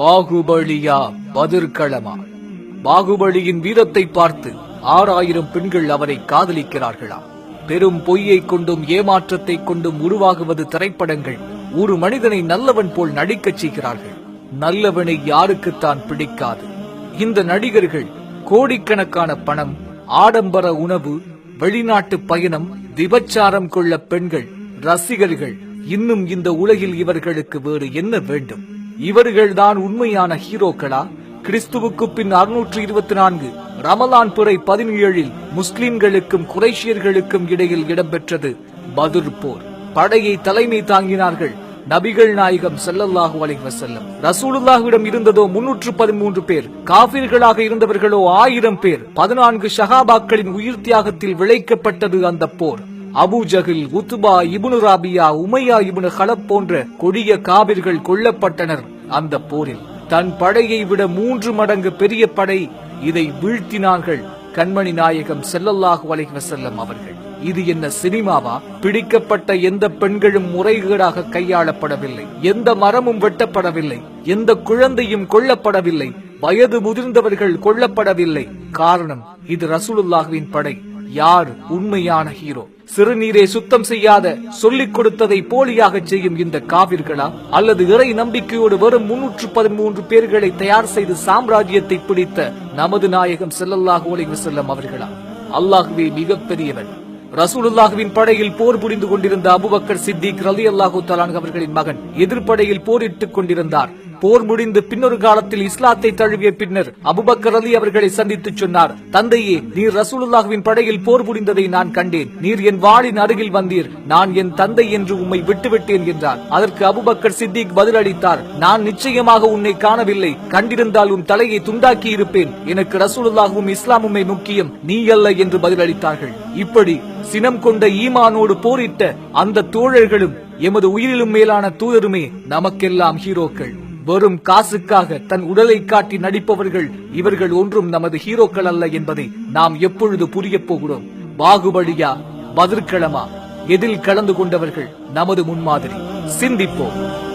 பாகுபலியா பதிர்களமா பாகுபலியின் வீரத்தை பார்த்து ஆறாயிரம் பெண்கள் அவரை காதலிக்கிறார்களாம் பெரும் பொய்யை கொண்டும் ஏமாற்றத்தை கொண்டும் உருவாகுவது திரைப்படங்கள் ஒரு மனிதனை நல்லவன் போல் நடிக்கச் செய்கிறார்கள். நல்லவனை யாருக்குத்தான் பிடிக்காது. இந்த நடிகர்கள் கோடிக்கணக்கான பணம் ஆடம்பர உணவு வெளிநாட்டு பயணம் விபச்சாரம் கொள்ள பெண்கள் ரசிகர்கள் இன்னும் இந்த உலகில் இவர்களுக்கு வேறு என்ன வேண்டும்? இவர்கள்தான் உண்மையான ஹீரோக்களா? கிறிஸ்துவுக்கு பின் அறுநூற்று இருபத்தி நான்கு ரமலான் பிறை பதினேழில் முஸ்லிம்களுக்கும் குரேஷியர்களுக்கும் இடையில் இடம்பெற்றது பதுர் போர். படையை தலைமை தாங்கினார்கள் நபிகள் நாயகம் செல்லல்லாஹு அலைஹி வஸல்லம். ரசூலுல்லாஹ்விடம் இருந்ததோ முன்னூற்று பதிமூன்று பேர் காபிர்களாக இருந்தவர்களோ ஆயிரம் பேர். பதினான்கு ஷஹாபாக்களின் உயிர் தியாகத்தில் விளைக்கப்பட்டது அந்த போர். அபுஜகில் ஜஹில் உத்பா இபுனு ராபியா உமையா இபுனு ஹலப் போன்ற கொடிய காபிர்கள் கொல்லப்பட்டனர் அந்த போரில். தன் படையை விட மூன்று மடங்கு பெரிய படை இதை வீழ்த்தினார்கள் கண்மணி நாயகம் செல்லல்லாஹு அலைஹி வசல்லம் அவர்கள். இது என்ன சினிமாவா? பிடிக்கப்பட்ட எந்த பெண்களும் முறைகேடாக கையாளப்படவில்லை. எந்த மரமும் வெட்டப்படவில்லை. எந்த குழந்தையும் கொல்லப்படவில்லை. வயது முதிர்ந்தவர்கள் கொல்லப்படவில்லை. காரணம் இது ரசூலுல்லாஹுவின் படை. யார் உண்மையான ஹீரோ? சிறுநீரை சுத்தம் செய்யாத சொல்லிக் கொடுத்ததை போலியாக செய்யும் இந்த காவிர்களா? அல்லது இறை நம்பிக்கையோடு வரும் முன்னூற்று பதிமூன்று பேர்களை தயார் செய்து சாம்ராஜ்யத்தை பிடித்த நமது நாயகம் ஸல்லல்லாஹு செல்லும் வஸல்லம் அவர்களா? அல்லாஹுவே மிகப்பெரியவன். ரசூலுல்லாஹுவின் படையில் போர் புரிந்து கொண்டிருந்த அபுபக்கர் சித்திக் ரலி அல்லாஹூ அவர்களின் மகன் எதிர்ப்படையில் போரிட்டுக் கொண்டிருந்தார். போர் முடிந்து பின்னொரு காலத்தில் இஸ்லாத்தை தழுவிய பின்னர் அபுபக்கர் அலி அவர்களை சந்தித்து சொன்னார் தந்தையே நீர் ரசூலுல்லாஹுவின் படையில் போர் புரிந்ததை நான் கண்டேன். நீர் என் வாளின் அருகில் வந்தீர். நான் என் தந்தை என்று உம்மை விட்டுவிட்டேன் என்றார். அதற்கு அபுபக்கர் சித்திக் பதிலளித்தார் நான் நிச்சயமாக உன்னை காணவில்லை. கண்டிருந்தால் உன் தலையை துண்டாக்கி இருப்பேன் எனக்கு ரசூலுல்லாஹும் இஸ்லாமுமே முக்கியம். நீ அல்ல என்று பதிலளித்தார்கள் இப்படி சினம் கொண்ட ஈமானோடு போரிட்ட அந்த தோழர்களும் எமது உயிரிலும் மேலான தூதருமே நமக்கெல்லாம் ஹீரோக்கள். வெறும் காசுக்காக தன் உடலை காட்டி நடிப்பவர்கள் இவர்கள் ஒன்றும் நமது ஹீரோக்கள் அல்ல என்பதை நாம் எப்பொழுது புரிய போகிறோம்? பாகுபலியா பதிர்களமா எதில் கலந்து கொண்டவர்கள் நமது முன்மாதிரி? சிந்திப்போம்.